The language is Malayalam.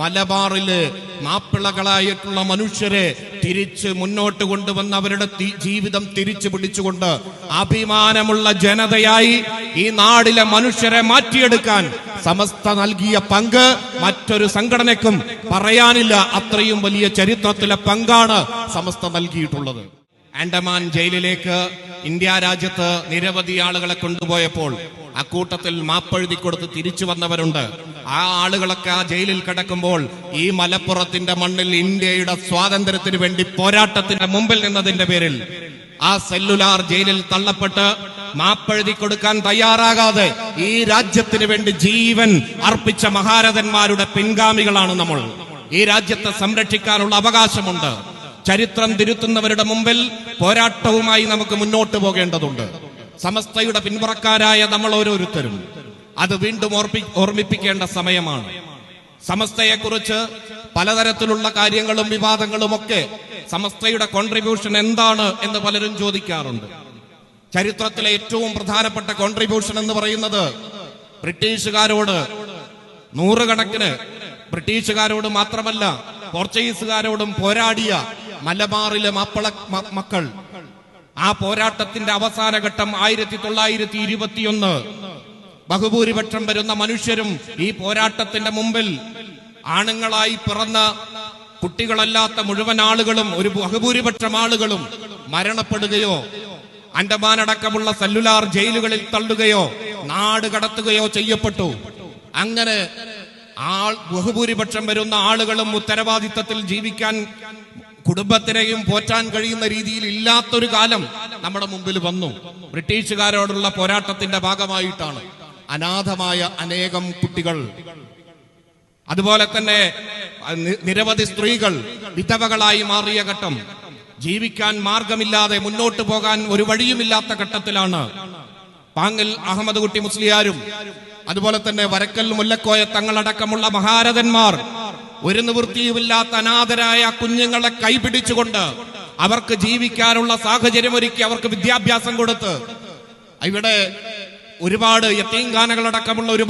മലബാറിൽ മാപ്പിളകളായിട്ടുള്ള മനുഷ്യരെ തിരിച്ച് മുന്നോട്ട് കൊണ്ടുവന്ന് അവരുടെ ജീവിതം തിരിച്ചു പിടിച്ചുകൊണ്ട് അഭിമാനമുള്ള ജനതയായി ഈ നാടിലെ മനുഷ്യരെ മാറ്റിയെടുക്കാൻ സമസ്ത നൽകിയ പങ്ക് മറ്റൊരു സംഘടനക്കും പറയാനില്ല. അത്രയും വലിയ ചരിത്രത്തിലെ പങ്കാണ് സമസ്ത നൽകിയിട്ടുള്ളത്. ആൻഡമാൻ ജയിലിലേക്ക് ഇന്ത്യ രാജ്യത്ത് നിരവധി ആളുകളെ കൊണ്ടുപോയപ്പോൾ അക്കൂട്ടത്തിൽ മാപ്പെഴുതി കൊടുത്ത് തിരിച്ചു വന്നവരുണ്ട്. ആ ആളുകളൊക്കെ ആ ജയിലിൽ കിടക്കുമ്പോൾ ഈ മലപ്പുറത്തിന്റെ മണ്ണിൽ ഇന്ത്യയുടെ സ്വാതന്ത്ര്യത്തിന് വേണ്ടി പോരാട്ടത്തിന്റെ മുമ്പിൽ നിന്നതിന്റെ പേരിൽ ആ സെല്ലുലാർ ജയിലിൽ തള്ളപ്പെട്ട് മാപ്പെഴുതി കൊടുക്കാൻ തയ്യാറാകാതെ ഈ രാജ്യത്തിന് വേണ്ടി ജീവൻ അർപ്പിച്ച മഹാരഥന്മാരുടെ പിൻഗാമികളാണ് നമ്മൾ. ഈ രാജ്യത്തെ സംരക്ഷിക്കാനുള്ള അവകാശമുണ്ട്. ചരിത്രം തിരുത്തുന്നവരുടെ മുമ്പിൽ പോരാട്ടവുമായി നമുക്ക് മുന്നോട്ട് പോകേണ്ടതുണ്ട്. സമസ്തയുടെ പിൻപുറക്കാരായ നമ്മൾ ഓരോരുത്തരും അത് വീണ്ടും ഓർമ്മിപ്പിക്കേണ്ട സമയമാണ്. സമസ്തയെക്കുറിച്ച് പലതരത്തിലുള്ള കാര്യങ്ങളും വിവാദങ്ങളും ഒക്കെ സമസ്തയുടെ കോൺട്രിബ്യൂഷൻ എന്താണ് എന്ന് പലരും ചോദിക്കാറുണ്ട്. ചരിത്രത്തിലെ ഏറ്റവും പ്രധാനപ്പെട്ട കോൺട്രിബ്യൂഷൻ എന്ന് പറയുന്നത് ബ്രിട്ടീഷുകാരോട് നൂറുകണക്കിന് ബ്രിട്ടീഷുകാരോട് മാത്രമല്ല പോർച്ചുഗീസുകാരോടും പോരാടിയ മലബാറിലെ മാപ്പിള മക്കൾ. ആ പോരാട്ടത്തിന്റെ അവസാന ഘട്ടം ആയിരത്തി തൊള്ളായിരത്തി ഇരുപത്തിയൊന്ന് ബഹുഭൂരിപക്ഷം വരുന്ന മനുഷ്യരും ഈ പോരാട്ടത്തിന്റെ മുമ്പിൽ ആണുങ്ങളായി പിറന്ന കുട്ടികളല്ലാത്ത മുഴുവൻ ആളുകളും ഒരു ബഹുഭൂരിപക്ഷം ആളുകളും മരണപ്പെടുകയോ അണ്ടമാൻ അടക്കമുള്ള സെല്ലുലാർ ജയിലുകളിൽ തള്ളുകയോ നാട് കടത്തുകയോ ചെയ്യപ്പെട്ടു. അങ്ങനെ ആൾ ബഹുഭൂരിപക്ഷം വരുന്ന ആളുകളും ഉത്തരവാദിത്തത്തിൽ ജീവിക്കാൻ കുടുംബത്തിനെയും പോറ്റാൻ കഴിയുന്ന രീതിയിൽ ഇല്ലാത്തൊരു കാലം നമ്മുടെ മുമ്പിൽ വന്നു. ബ്രിട്ടീഷുകാരോടുള്ള പോരാട്ടത്തിന്റെ ഭാഗമായിട്ടാണ്. അനാഥമായ അനേകം കുട്ടികൾ. അതുപോലെ തന്നെ നിരവധി സ്ത്രീകൾ വിധവകളായി മാറിയ ഘട്ടം. ജീവിക്കാൻ മാർഗമില്ലാതെ മുന്നോട്ട് പോകാൻ ഒരു വഴിയുമില്ലാത്ത ഘട്ടത്തിലാണ്. പാങ്ങൽ അഹമ്മദ് കുട്ടി മുസ്ലിയാരും അതുപോലെ തന്നെ വരക്കൽ മുല്ലക്കോയ തങ്ങളടക്കമുള്ള മഹാരഥന്മാർ ഒരു നിവൃത്തിയുമില്ലാത്ത അനാഥരായ കുഞ്ഞുങ്ങളെ കൈപിടിച്ചുകൊണ്ട് അവർക്ക് ജീവിക്കാനുള്ള സാഹചര്യം ഒരുക്കി അവർക്ക് വിദ്യാഭ്യാസം കൊടുത്ത്. ഇവിടെ ഒരുപാട് യത്തീംഖാനകളടക്കമുള്ള ഒരുപാട്